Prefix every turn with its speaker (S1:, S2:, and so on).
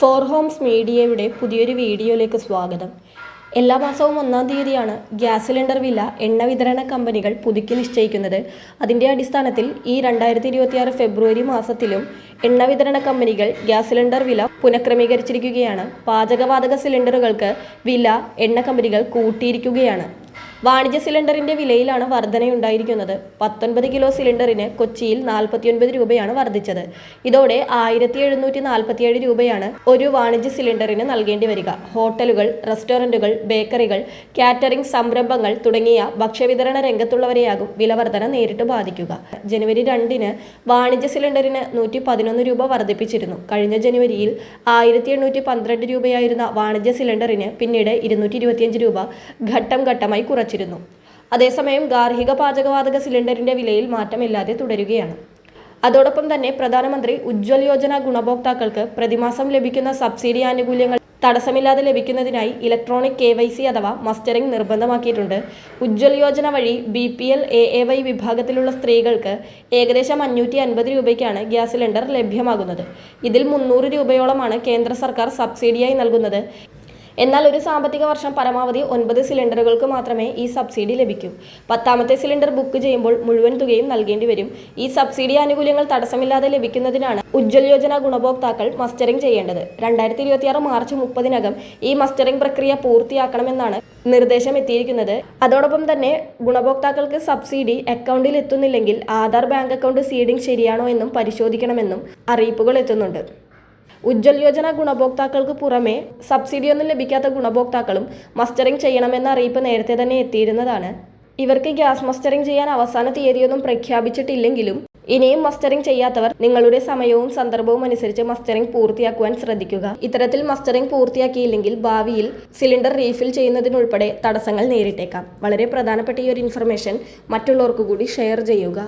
S1: Four Holmes മീഡിയയുടെ പുതിയൊരു വീഡിയോയിലേക്ക് സ്വാഗതം. എല്ലാ മാസവും ഒന്നാം തീയതിയാണ് ഗ്യാസ് സിലിണ്ടർ വില എണ്ണ വിതരണ കമ്പനികൾ പുതുക്കി നിശ്ചയിക്കുന്നത്. അതിന്റെ അടിസ്ഥാനത്തിൽ ഈ രണ്ടായിരത്തി ഇരുപത്തിയാറ് ഫെബ്രുവരി മാസത്തിലും എണ്ണ വിതരണ കമ്പനികൾ ഗ്യാസ് സിലിണ്ടർ വില പുനഃക്രമീകരിച്ചിരിക്കുകയാണ്. പാചകവാതക സിലിണ്ടറുകൾക്ക് വില എണ്ണ കമ്പനികൾ കൂട്ടിയിരിക്കുകയാണ്. വാണിജ്യ സിലിണ്ടറിന്റെ വിലയിലാണ് വർധനയുണ്ടായിരിക്കുന്നത്. പത്തൊൻപത് കിലോ സിലിണ്ടറിന് കൊച്ചിയിൽ നാൽപ്പത്തിയൊൻപത് രൂപയാണ് വർദ്ധിച്ചത് ഇതോടെ ആയിരത്തി എഴുന്നൂറ്റി നാൽപ്പത്തിയേഴ് രൂപയാണ് ഒരു വാണിജ്യ സിലിണ്ടറിന് നൽകേണ്ടി വരിക. ഹോട്ടലുകൾ റെസ്റ്റോറന്റുകൾ ബേക്കറികൾ കാറ്ററിംഗ് സംരംഭങ്ങൾ തുടങ്ങിയ ഭക്ഷ്യവിതരണ രംഗത്തുള്ളവരെയാകും വിലവർധന നേരിട്ട് ബാധിക്കുക. ജനുവരി രണ്ടിന് വാണിജ്യ സിലിണ്ടറിന് നൂറ്റി പതിനൊന്ന് രൂപ വർദ്ധിപ്പിച്ചിരുന്നു കഴിഞ്ഞ ജനുവരിയിൽ ആയിരത്തി എണ്ണൂറ്റി പന്ത്രണ്ട് രൂപയായിരുന്ന വാണിജ്യ സിലിണ്ടറിന് പിന്നീട് ഇരുന്നൂറ്റി ഇരുപത്തിയഞ്ച് രൂപ ഘട്ടം ഘട്ടമായി കുറച്ചിരുന്നു. അതേസമയം ഗാർഹിക പാചകവാതക സിലിണ്ടറിന്റെ വിലയിൽ മാറ്റമില്ലാതെ തുടരുകയാണ്. അതോടൊപ്പം തന്നെ പ്രധാനമന്ത്രി ഉജ്ജ്വൽ യോജന ഗുണഭോക്താക്കൾക്ക് പ്രതിമാസം ലഭിക്കുന്ന സബ്സിഡി ആനുകൂല്യങ്ങൾ തടസ്സമില്ലാതെ ലഭിക്കുന്നതിനായി ഇലക്ട്രോണിക് കെ വൈ സി അഥവാ മസ്റ്ററിംഗ് നിർബന്ധമാക്കിയിട്ടുണ്ട്. ഉജ്ജ്വൽ യോജന വഴി B P L A A Y വിഭാഗത്തിലുള്ള സ്ത്രീകൾക്ക് ഏകദേശം അഞ്ഞൂറ്റി അൻപത് രൂപയ്ക്കാണ് ഗ്യാസ് സിലിണ്ടർ ലഭ്യമാകുന്നത്. ഇതിൽ മുന്നൂറ് രൂപയോളമാണ് കേന്ദ്ര സർക്കാർ സബ്സിഡിയായി നൽകുന്നത്. എന്നാൽ ഒരു സാമ്പത്തിക വർഷം പരമാവധി ഒൻപത് സിലിണ്ടറുകൾക്ക് മാത്രമേ ഈ സബ്സിഡി ലഭിക്കൂ. പത്താമത്തെ സിലിണ്ടർ ബുക്ക് ചെയ്യുമ്പോൾ മുഴുവൻ തുകയും നൽകേണ്ടി വരും. ഈ സബ്സിഡി ആനുകൂല്യങ്ങൾ തടസ്സമില്ലാതെ ലഭിക്കുന്നതിനാണ് ഉജ്ജ്വൽ യോജന ഗുണഭോക്താക്കൾ മസ്റ്ററിംഗ് ചെയ്യേണ്ടത്. രണ്ടായിരത്തി ഇരുപത്തിയാറ് മാർച്ച് മുപ്പതിനകം ഈ മസ്റ്ററിംഗ് പ്രക്രിയ പൂർത്തിയാക്കണമെന്നാണ് നിർദ്ദേശം എത്തിയിരിക്കുന്നത്. അതോടൊപ്പം തന്നെ ഗുണഭോക്താക്കൾക്ക് സബ്സിഡി അക്കൗണ്ടിൽ എത്തുന്നില്ലെങ്കിൽ ആധാർ ബാങ്ക് അക്കൗണ്ട് സീഡിംഗ് ശരിയാണോ എന്നും പരിശോധിക്കണമെന്നും അറിയിപ്പുകൾ എത്തുന്നുണ്ട്. ഉജ്ജ്വൽ യോജന ഗുണഭോക്താക്കൾക്ക് പുറമെ സബ്സിഡിയൊന്നും ലഭിക്കാത്ത ഗുണഭോക്താക്കളും മസ്റ്ററിംഗ് ചെയ്യണമെന്ന അറിയിപ്പ് നേരത്തെ തന്നെ എത്തിയിരുന്നതാണ്. ഇവർക്ക് ഗ്യാസ് മസ്റ്ററിംഗ് ചെയ്യാൻ അവസാന തീയതിയൊന്നും പ്രഖ്യാപിച്ചിട്ടില്ലെങ്കിലും ഇനിയും മസ്റ്ററിംഗ് ചെയ്യാത്തവർ നിങ്ങളുടെ സമയവും സന്ദർഭവും അനുസരിച്ച് മസ്റ്ററിംഗ് പൂർത്തിയാക്കുവാൻ ശ്രദ്ധിക്കുക. ഇത്തരത്തിൽ മസ്റ്ററിംഗ് പൂർത്തിയാക്കിയില്ലെങ്കിൽ ഭാവിയിൽ സിലിണ്ടർ റീഫിൽ ചെയ്യുന്നതിനുൾപ്പെടെ തടസ്സങ്ങൾ നേരിട്ടേക്കാം. വളരെ പ്രധാനപ്പെട്ട ഈ ഒരു ഇൻഫർമേഷൻ മറ്റുള്ളവർക്ക് കൂടി ഷെയർ ചെയ്യുക.